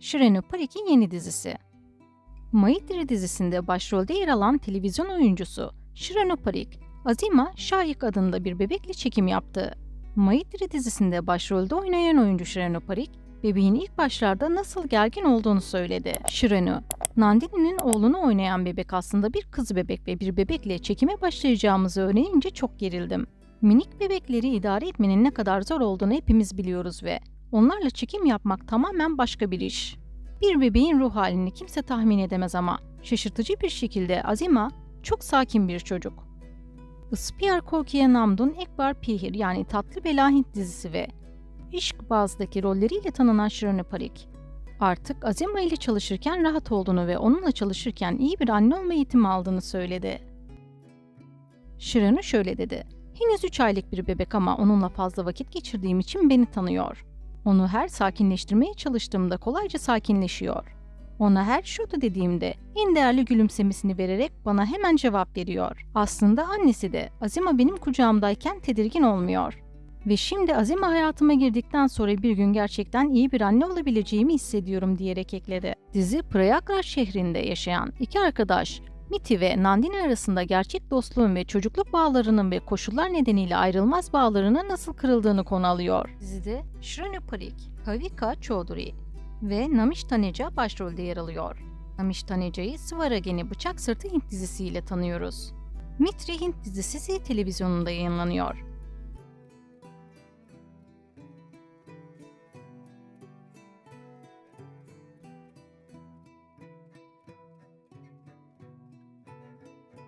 Shirenu Parik'in yeni dizisi. Maitri dizisinde başrolde yer alan televizyon oyuncusu Shirenu Parik, Azima Şayik adında bir bebekle çekim yaptı. Maitri dizisinde başrolde oynayan oyuncu Shirenu Parik, bebeğin ilk başlarda nasıl gergin olduğunu söyledi. Shirenu, Nandini'nin oğlunu oynayan bebek aslında bir kız bebek ve bir bebekle çekime başlayacağımızı öğrenince çok gerildim. Minik bebekleri idare etmenin ne kadar zor olduğunu hepimiz biliyoruz ve onlarla çekim yapmak tamamen başka bir iş. Bir bebeğin ruh halini kimse tahmin edemez ama şaşırtıcı bir şekilde Azima çok sakin bir çocuk. Ispiyar Kokiye Namdun Ekbar Pihir yani Tatlı Bela Hint dizisi ve İşk Baz'daki rolleriyle tanınan Shirani Parik. Artık Azima ile çalışırken rahat olduğunu ve onunla çalışırken iyi bir anne olma eğitimi aldığını söyledi. Shirani şöyle dedi. Henüz 3 aylık bir bebek ama onunla fazla vakit geçirdiğim için beni tanıyor. Onu her sakinleştirmeye çalıştığımda kolayca sakinleşiyor. Ona her şurada dediğimde en değerli gülümsemesini vererek bana hemen cevap veriyor. Aslında annesi de Azima benim kucağımdayken tedirgin olmuyor. Ve şimdi Azima hayatıma girdikten sonra bir gün gerçekten iyi bir anne olabileceğimi hissediyorum diyerek ekledi. Dizi Prayagraj şehrinde yaşayan iki arkadaş Miti ve Nandini arasında gerçek dostluğun ve çocukluk bağlarının ve koşullar nedeniyle ayrılmaz bağlarının nasıl kırıldığını konu alıyor. Dizide Shrinu Parik, Kavika Chaudhuri ve Namish Taneja başrolde yer alıyor. Namish Taneja'yı Svarageni Bıçak Sırtı Hint dizisiyle tanıyoruz. Mitri Hint dizisi televizyonunda yayınlanıyor.